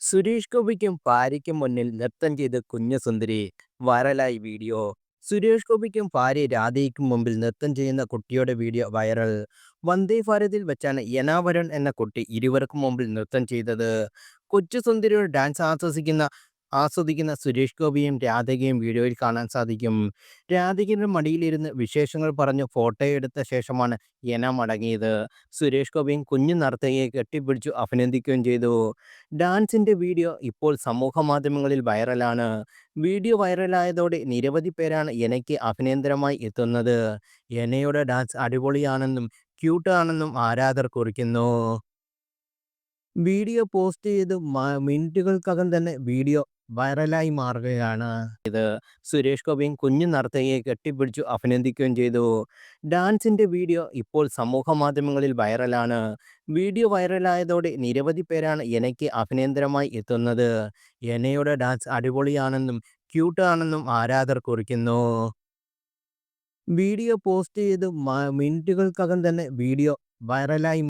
സുരേഷ് ഗോപിക്കും ഭാര്യയ്ക്കും മുന്നിൽ നൃത്തം ചെയ്ത് കുഞ്ഞുസുന്ദരി വൈറലായി വീഡിയോ. സുരേഷ് ഗോപിക്കും ഭാര്യ രാധയ്ക്കും മുമ്പിൽ നൃത്തം ചെയ്യുന്ന കുട്ടിയുടെ വീഡിയോ വൈറൽ. വന്ദേ ഭാരതിൽ വെച്ചാണ് യനാവരൺ എന്ന കുട്ടി ഇരുവർക്കും മുമ്പിൽ നൃത്തം ചെയ്തത്. കൊച്ചു സുന്ദരിയുടെ ഡാൻസ് ആസ്വദിക്കുന്ന ആസ്വദിക്കുന്ന സുരേഷ് ഗോപിയും രാധികയും വീഡിയോയിൽ കാണാൻ സാധിക്കും. രാധികയുടെ മടിയിലിരുന്ന് വിശേഷങ്ങൾ പറഞ്ഞ് ഫോട്ടോ എടുത്ത ശേഷമാണ് യന മടങ്ങിയത്. സുരേഷ് ഗോപിയും കുഞ്ഞു നർത്തകിയെ കെട്ടിപ്പിടിച്ചു അഭിനന്ദിക്കുകയും ചെയ്തു. ഡാൻസിന്റെ വീഡിയോ ഇപ്പോൾ സമൂഹ മാധ്യമങ്ങളിൽ വൈറലാണ്. വീഡിയോ വൈറലായതോടെ നിരവധി പേരാണ് യനയ്ക്ക് അഭിനന്ദനമായി എത്തുന്നത്. യനയുടെ ഡാൻസ് അടിപൊളിയാണെന്നും ക്യൂട്ട് ആണെന്നും ആരാധകർ കുറിക്കുന്നു. വീഡിയോ പോസ്റ്റ് ചെയ്ത് മിനിറ്റുകൾക്കകം തന്നെ വീഡിയോ വൈറലായി മാറുകയാണ്. ഇത് സുരേഷ് ഗോപിയും കുഞ്ഞു നർത്തകിയെ കെട്ടിപ്പിടിച്ചു അഭിനന്ദിക്കുകയും ചെയ്തു. ഡാൻസിന്റെ വീഡിയോ ഇപ്പോൾ സമൂഹ മാധ്യമങ്ങളിൽ വൈറലാണ്. വീഡിയോ വൈറലായതോടെ നിരവധി പേരാണ് എനിക്ക് അഭിനന്ദനമായി എത്തുന്നത്. എനയുടെ ഡാൻസ് അടിപൊളിയാണെന്നും ക്യൂട്ടാണെന്നും ആരാധർ കുറിക്കുന്നു. വീഡിയോ പോസ്റ്റ് ചെയ്ത് മിനിറ്റുകൾക്കകം തന്നെ വീഡിയോ വൈറലായി